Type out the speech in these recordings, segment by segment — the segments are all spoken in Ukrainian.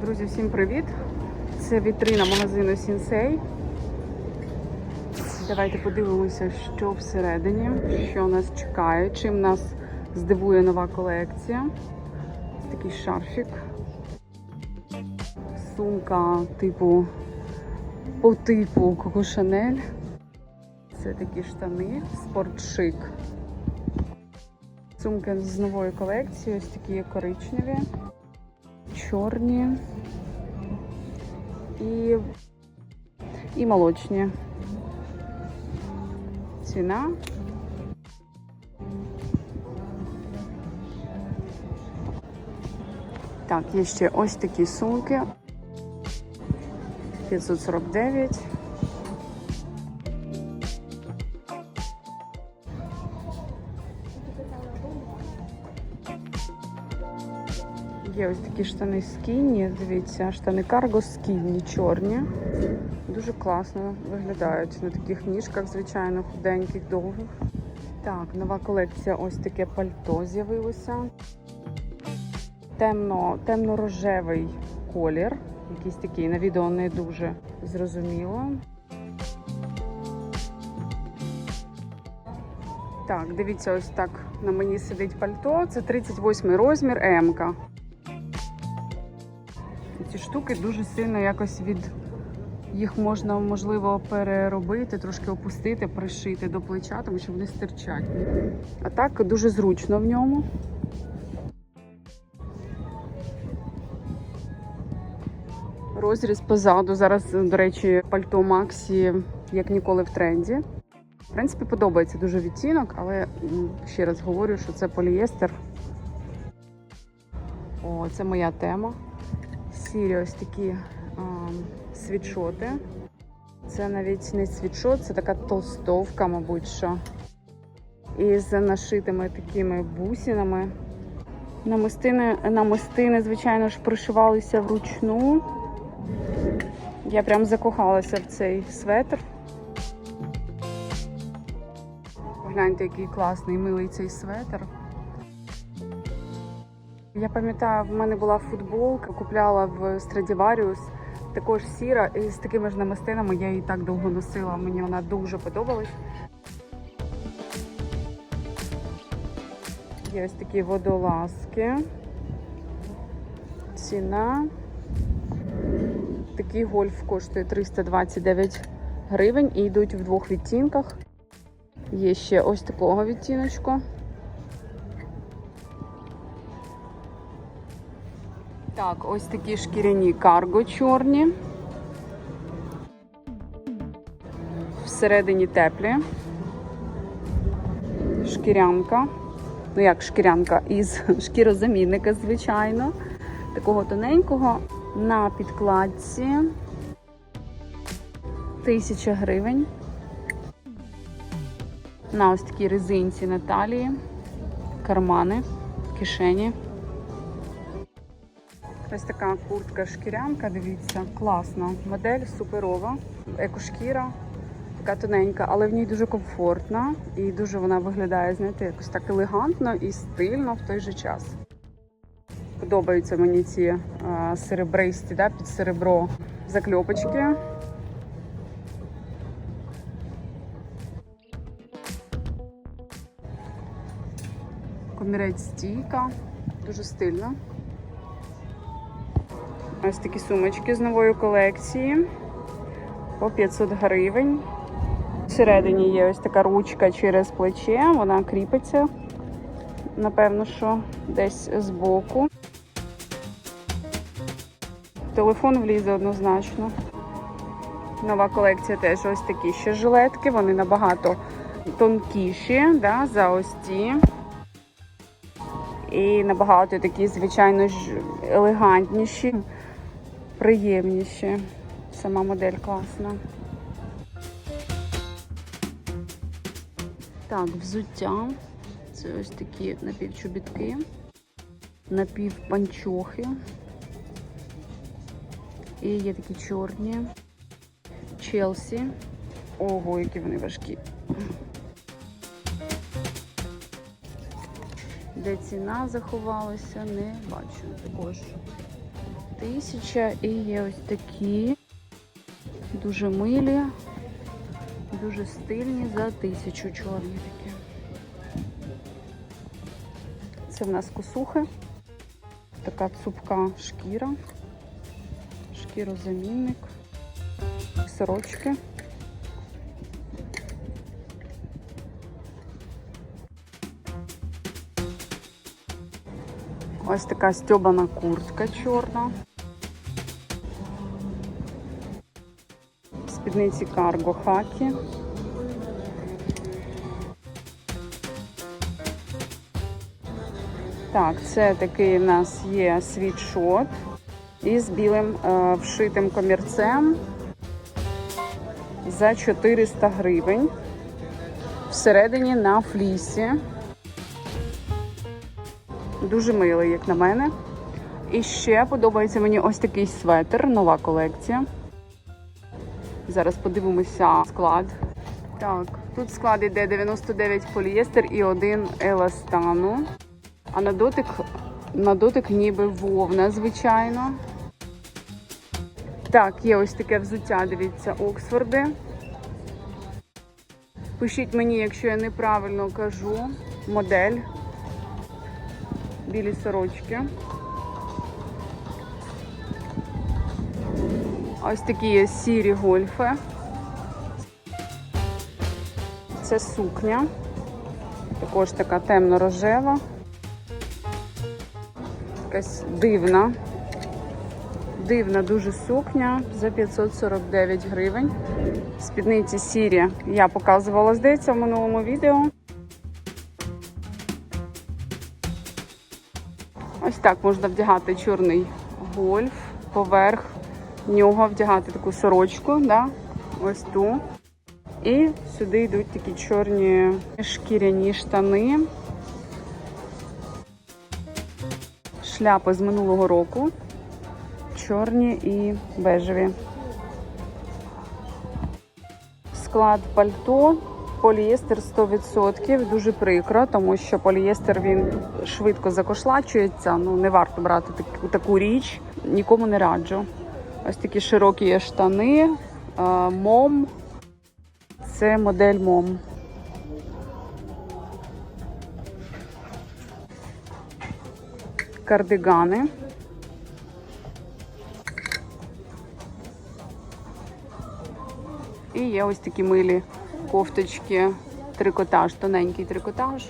Друзі, всім привіт! Це вітрина магазину Сінсей. Давайте подивимося, що всередині, що нас чекає, чим нас здивує нова колекція. Ось такий шарфік. Сумка типу по типу Коко Шанель. Це такі штани, спортшик. Сумки з нової колекції, ось такі коричневі, чорні і, і молочні. Ціна. Так, є ще ось такі сумки. 549. Є ось такі штани скінні, дивіться, штани карго скінні, чорні. Дуже класно виглядають на таких ніжках, звичайно, худеньких, довгих. Так, нова колекція, ось таке пальто з'явилося. Темно, темно-рожевий колір. Якийсь такий на відео не дуже зрозуміло. Так, дивіться, ось так на мені сидить пальто. Це 38 розмір М. Ці штуки дуже сильно якось від їх можна можливо переробити, трошки опустити, пришити до плеча, тому що вони стирчать. А так дуже зручно в ньому. Розріз позаду. Зараз, до речі, пальто Максі як ніколи в тренді. В принципі, подобається дуже відтінок, але ще раз говорю, що це полієстер. О, це моя тема. Сірі ось такі а, світшоти. Це навіть не світшот, це така толстовка, мабуть, що. Із нашитими такими бусинами. Намистини, намистини, звичайно ж, пришивалися вручну. Я прям закохалася в цей светр. Погляньте, який класний, милий цей светр. Я пам'ятаю, в мене була футболка, купляла в Stradivarius, також сіра, і з такими ж намистинами я її так довго носила. Мені вона дуже подобалась. Є ось такі водолазки. Ціна. Такий гольф коштує 329 гривень і йдуть в двох відтінках. Є ще ось такого відтіночку. Так, ось такі шкіряні карго чорні. Всередині теплі. Шкірянка. Ну як шкірянка із шкірозамінника, звичайно. Такого тоненького на підкладці. Тисяча гривень. На ось такій резинці на талії. Кармани, кишені. Ось така куртка шкірянка, дивіться, класна. Модель суперова, екошкіра, така тоненька, але в ній дуже комфортна і дуже вона виглядає, знаєте, якось так елегантно і стильно в той же час. Подобаються мені ці а, серебристі, да, під серебро закльопочки. Комірець стійка, дуже стильно. Ось такі сумочки з нової колекції по 500 гривень. Всередині є ось така ручка через плече, вона кріпиться, напевно, що десь збоку. Телефон влізе однозначно. Нова колекція теж ось такі ще жилетки, вони набагато тонкіші да, за ось ці. І набагато такі, звичайно ж, елегантніші приємніші. Сама модель класна. Так, взуття. Це ось такі напівчобітки, напівпанчохи. І є такі чорні. Челсі. Ого, які вони важкі. Де ціна заховалася, не бачу також. Тисяча і є ось такі дуже милі, дуже стильні за тисячу чорні такі. Це в нас косухи. Така цупка шкіра, шкірозамінник, сорочки. Ось така стьобана куртка чорна. Спідниці карго хакі. Так, це такий у нас є світшот із білим е, вшитим комірцем за 400 гривень. Всередині на флісі. Дуже милий, як на мене. І ще подобається мені ось такий светр, нова колекція. Зараз подивимося склад. Так, тут склад йде 99 полієстер і один еластану. А на дотик, на дотик ніби вовна, звичайно. Так, є ось таке взуття, дивіться, Оксфорди. Пишіть мені, якщо я неправильно кажу, модель. Білі сорочки. Ось такі є сірі гольфи. Це сукня. Також така темно-рожева. Якась дивна. Дивна дуже сукня за 549 гривень. Спідниці сірі я показувала, здається, в минулому відео. Ось так можна вдягати чорний гольф, поверх нього вдягати таку сорочку, да? ось ту. І сюди йдуть такі чорні шкіряні штани. Шляпи з минулого року. Чорні і бежеві. Склад пальто. Полієстер 100%. Дуже прикро, тому що полієстер він швидко закошлачується. Ну, не варто брати таку, річ. Нікому не раджу. Ось такі широкі є штани. Мом. Це модель Мом. Кардигани. І є ось такі милі кофточки, трикотаж, тоненький трикотаж.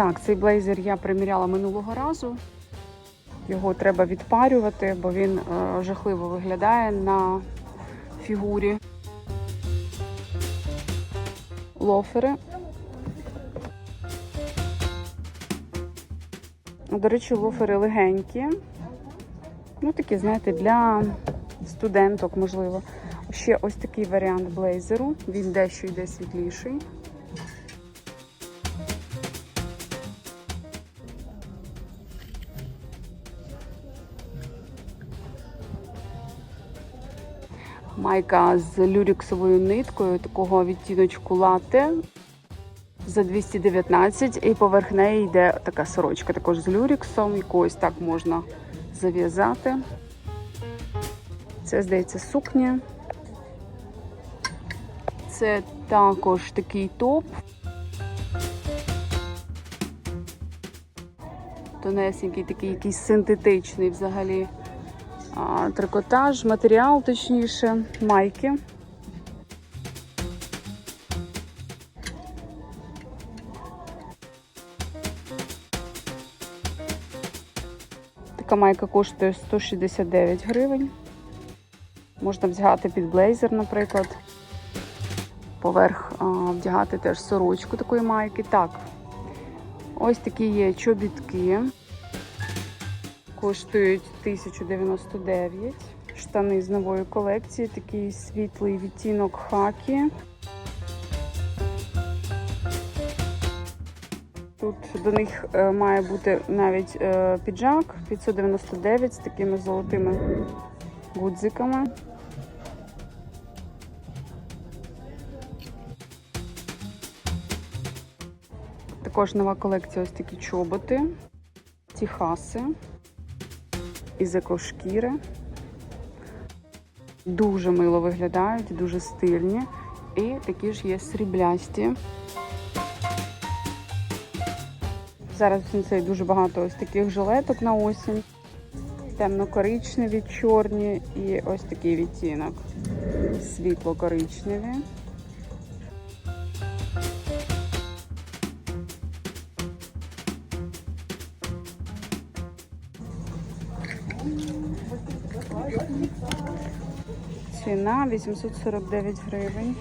Так, цей блейзер я приміряла минулого разу. Його треба відпарювати, бо він е, жахливо виглядає на фігурі. Лофери. До речі, лофери легенькі. Ну, такі, знаєте, для студенток, можливо. Ще ось такий варіант блейзеру. Він дещо йде світліший. Майка з люріксовою ниткою, такого відтіночку лате за 219 і поверх неї йде така сорочка, також з люріксом, якоюсь так можна зав'язати. Це, здається, сукня. Це також такий топ. Тонесенький, такий якийсь синтетичний взагалі трикотаж, матеріал, точніше, майки. Така майка коштує 169 гривень. Можна вдягати під блейзер, наприклад. Поверх вдягати теж сорочку такої майки. Так, ось такі є чобітки. Коштують 1099. Штани з нової колекції, такий світлий відтінок хакі. Тут до них е, має бути навіть е, піджак 599 з такими золотими гудзиками. Також нова колекція ось такі чоботи, тіхаси із екошкіри. Дуже мило виглядають, дуже стильні. І такі ж є сріблясті. Зараз в дуже багато ось таких жилеток на осінь. Темно-коричневі, чорні і ось такий відтінок. Світло-коричневі. Ціна 849 гривень.